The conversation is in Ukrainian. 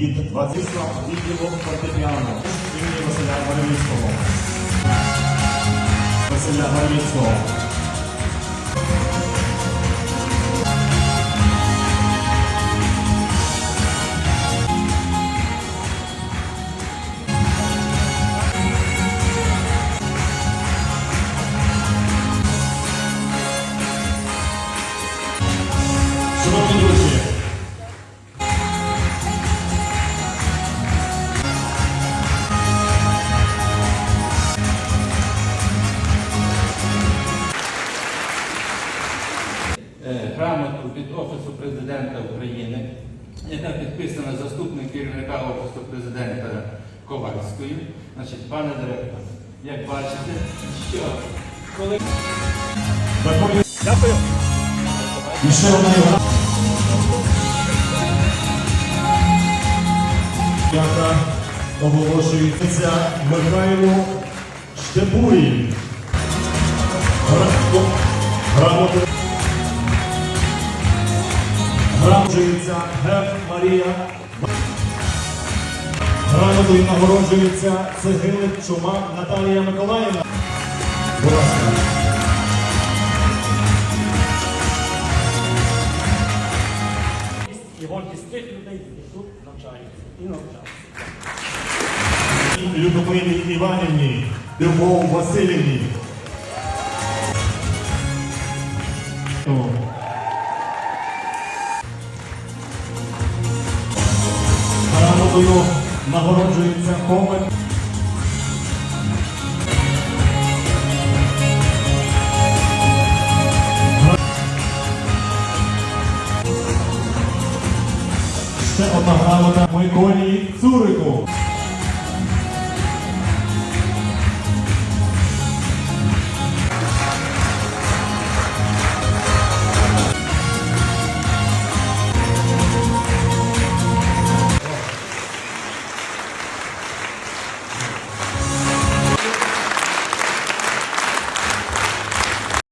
від 20 відділу фортепіано імені Василя Горовіцького. Василя Горовіцького. Шановні друзі, грамоту від Офісу президента України, яка підписана заступником керівника Офісу президента Ковальською. Значить, пане директор, як бачите, що коли Дякую. І ще одна. Яка оголошується Михайло Штебурін. Гра- Грамоти. Грамотується Геф Марія. Грамотою нагороджується Цегилик Чумак Наталія Миколаївна. Будь ласка. і гордість тих людей, які тут навчаються і навчаються. Людмилі Іванівні, Любов Васильівні. Грамотою нагороджується комик. Ще одна грамота Миколі Цурику.